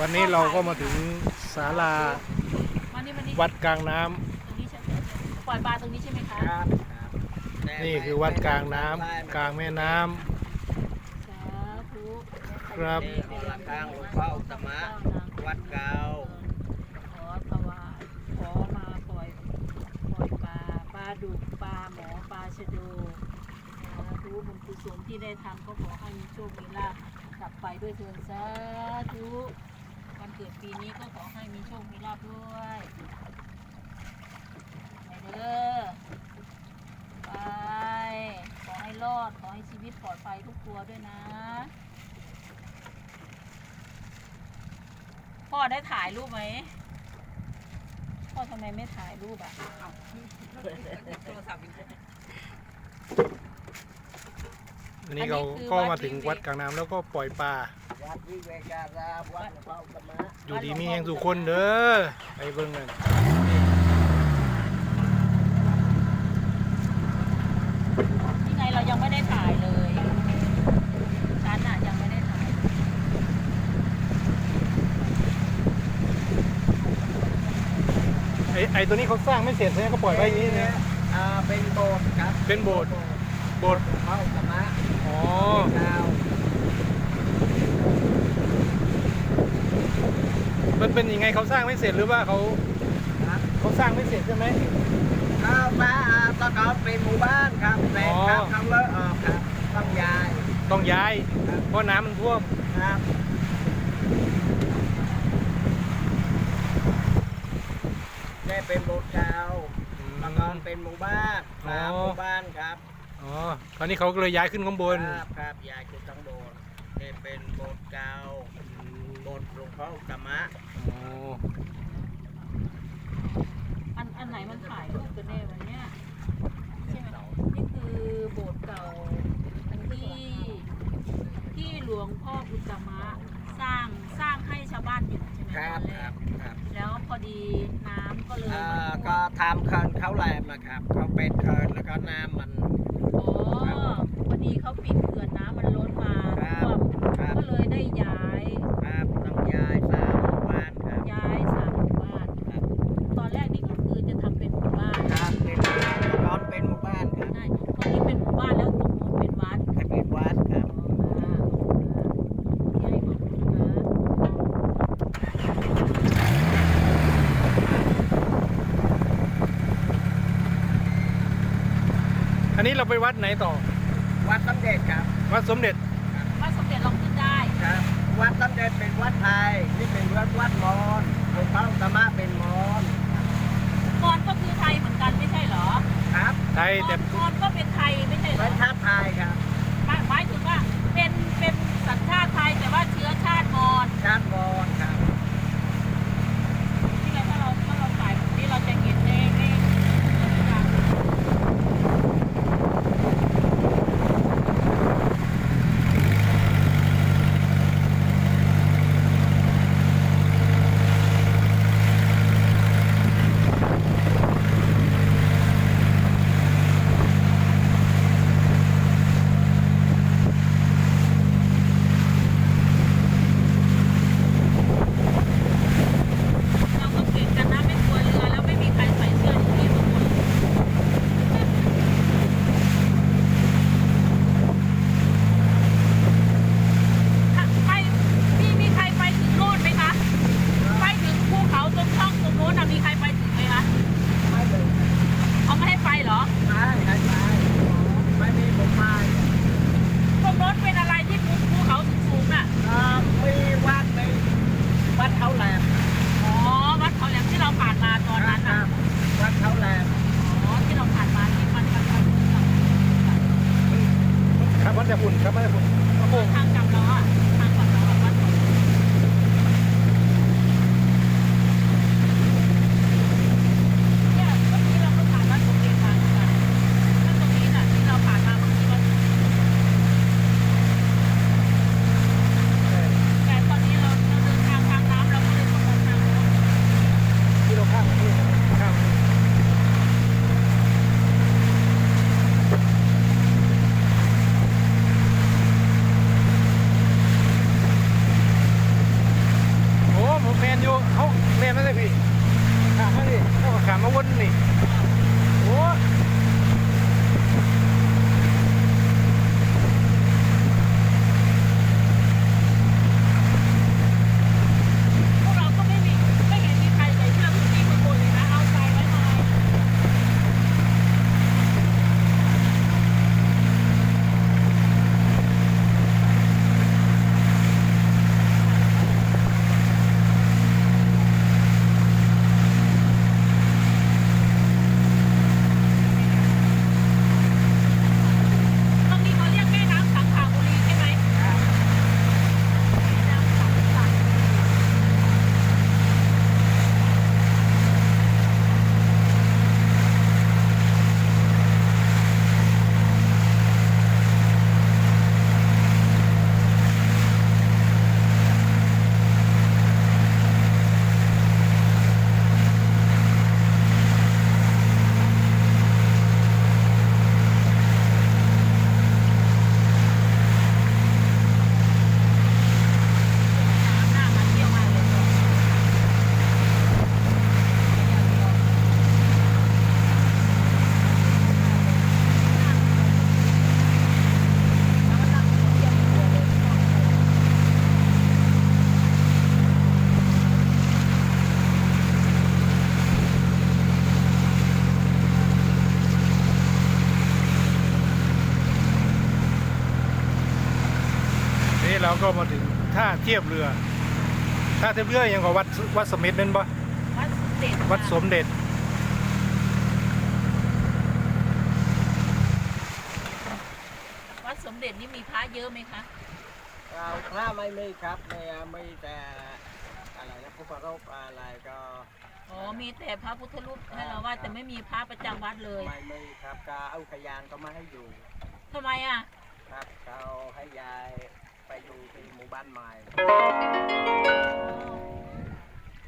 วันนี้เราก็มาถึงศาลามานี่มานี่วัดกลางน้ำตรงนี้ใช่ไหมปล่อยปลาตรงนี้ใช่ไหมคะครับครับนี่คือวัดกลางน้ำกลางแม่น้ำสาธุครับ นี่อรคังหลวงพ่ออุตตมะ วัดเก่า ขอถวายขอมาปล่อยปล่อยปลาปลาดุกปลาหมอปลาชะโดสาธุบุญกุศลที่ได้ทำก็ขอให้มีโชคมีลาภกลับไปด้วยเถิดสาธุ วันเกิดปีนี้ก็ขอให้มีโชค มีลาภด้วยไปเด้อไป ขอให้รอด ขอให้ชีวิตปลอดภัยทุกตัวด้วยนะ พ่อได้ถ่ายรูปไหม พ่อทำไมไม่ถ่ายรูปอะอันนี้เราก็มาถึงวัดกลางน้ำแล้วก็ปล่อยปลา วัดวิเวการามวัดหลวงพ่ออุตตมะอยู่ดีมีแหงสุขคนเด้อไปเบิ่งกันนี่ไงเรายังไม่ได้ถ่ายเลยฉันอะยังไม่ได้ถ่ายไอ้ไอ้ตัวนี้เขาสร้างไม่เสร็จใช่ไหมเขาปล่อยไว้อย่างนี้นะอ่าเป็นโบสถ์ครับเป็นโบสถ์โบสถ์หลวงพ่ออุตตมะอ๋อเก้า มันเป็นยังไงเขาสร้างไม่เสร็จหรือว่าเขาครับเขาสร้างไม่เสร็จใช่ไหมเข้ามาอ่าตอนเขาเป็นหมู่บ้านครับแต่ครับเขาเลิกออกครับต้องย้ายต้องย้าย เพราะน้ำมันท่วมครับได้เป็นโบสถ์เก่าเมื่อก่อนเป็นหมู่บ้านสามหมู่บ้านครับอ๋อคราวนี้เขาก็เลยย้ายขึ้นข้างบนครับครับยายคือต้องโดนได้เป็นโบสถ์เก่าโบสถ์หลวงพ่ออุตตมะ อันอันไหนมันถ่ายรูปกันแน่วันเนี้ยใช่ไหมนี่คือโบสถ์เก่าอันที่ที่หลวงพ่ออุตตมะสร้างสร้างให้ชาวบ้านอยู่ใช่ไหมครัตบอนแรครักบครับแล้วพอดีน้ำก็เลยเอ่อก็ทำเคินเขาแหลมนะครับเขาเป็นเคินแล้วก็น้ำมัน อ๋อพอดีเขาปิดเขื่อนน้ำมันล้นมาครัท่วมครับ ก็เลยได้ย้าย ครับต้องย้ายสามหมู่บ้านครับ ย้ายสามหมู่บ้าน ครับ ตอนแรกนี่ก็คือจะทำเป็นหมู่บ้าน ครับเป็นหมู่บ้านเมื่อก่อนเป็นหมู่บ้านครับ ใช่ตรงนี้เป็นหมู่บ้านแล้วตรงนู้นเป็นวัด ให้เป็นวัดครับ อ๋อค่ะที่ให้ขอบคุณนะ อันนี้เราไปวัดไหนต่อ วัดสมเด็จครับ วัดสมเด็จ ขามมาวนนี่โอ้ พวกเราก็ไม่มีไม่เห็นมีใครใส่เสื้อผู้หญิงคนบนเลยนะ เอาใจไว้หน่อย ตรงนี้เขาเรียกแม่น้ำสังขบุรีใช่ไหมแม่น้ำสังขบุรี หน้ามาเที่ยวมาเลยก่อนแล้วก็นั่งเที่ยวเที่ยวเลย นี่ เราก็มาถึงท่าเทียบเรือท่าเทียบเรือยังกับวัดวัดสมเด็จเป็นปะวัดสมเด็จวัดสมเด็จวัดสมเด็จนี่มีพระเยอะไหมคะเราพระไม่มีครับมีมีแต่อะไรนะพระรูปอะไรก็อ๋อมีแต่พระพุทธรูปให้เราว่าแต่ไม่มีพระประจำวัดเลยไม่มีครับก็เอาขยานก็มาให้อยู่ทำไมอะ ครับเขาให้ยาย ไปอยู่ในหมู่บ้านใหม่